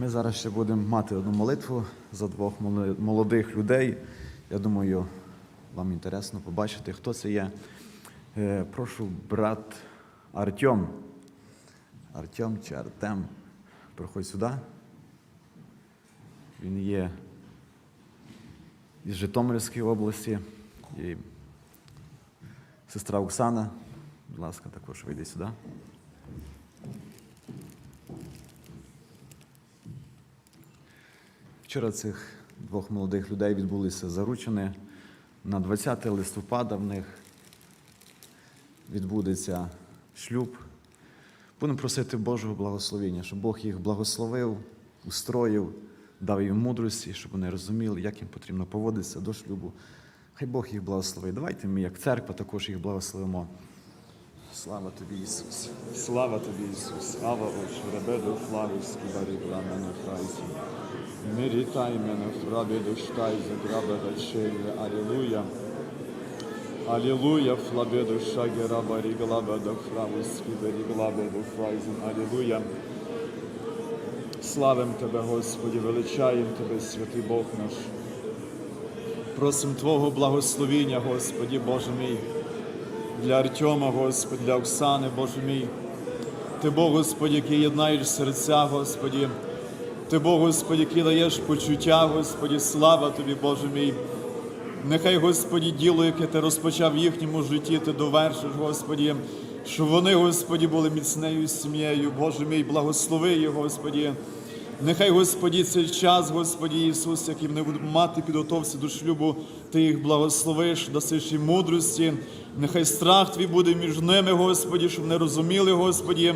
Ми зараз ще будемо мати одну молитву за двох молодих людей. Я думаю, вам інтересно побачити, хто це є. Е, Прошу, брат Артем. Артем чи Артем. Проходь сюди. Він є із Житомирської області. І сестра Оксана. Будь ласка, також вийди сюди. Вчора цих двох молодих людей відбулися заручені. На 20 листопада в них відбудеться шлюб. Будемо просити Божого благословення, щоб Бог їх благословив, устроїв, дав їм мудрості, щоб вони розуміли, як їм потрібно поводитися до шлюбу. Хай Бог їх благословить. Давайте ми, як церква, також їх благословимо. Слава тобі, Ісус! Слава тобі, Ісус! Ава Отче, ребеду флавівські барі мене фрайсі. Мирітай мене в рабі душтай за граба дачеле. Алілуя. Алілуя, флабе душа гераба ріглаба до фравівські барі глаба до фрайзен. Алілуя. Славим Тебе, Господи, величаємо Тебе, святий Бог наш. Просим Твого благословіння, Господи, Боже мій для Артема, Господи, для Оксани, Боже мій. Ти Бог, Господи, який єднаєш серця, Господи. Ти Бог, Господи, який даєш почуття, Господи, слава Тобі, Боже мій. Нехай, Господі, діло, яке ти розпочав в їхньому житті, ти довершиш, Господі, щоб вони, Господі, були міцнею сім'єю. Боже мій, благослови їх, Господі. Нехай, Господі, цей час, Господі Ісус, який вони будуть мати підготовці до шлюбу, Ти їх благословиш, дасиш їм мудрості. Нехай страх Твій буде між ними, Господі, щоб вони розуміли, Господі,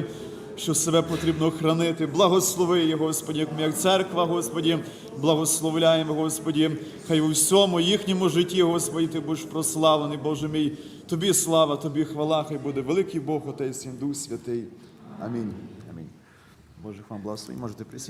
що себе потрібно хранити. Благослови їх, Господі, як церква, Господі, благословляємо, Господі. Хай у всьому їхньому житті, Господі, Ти будеш прославлений, Боже мій. Тобі слава, Тобі хвала, хай буде великий Бог, Отець Дух Святий. Амінь. Амінь. Боже, вам благослови, можете присісти.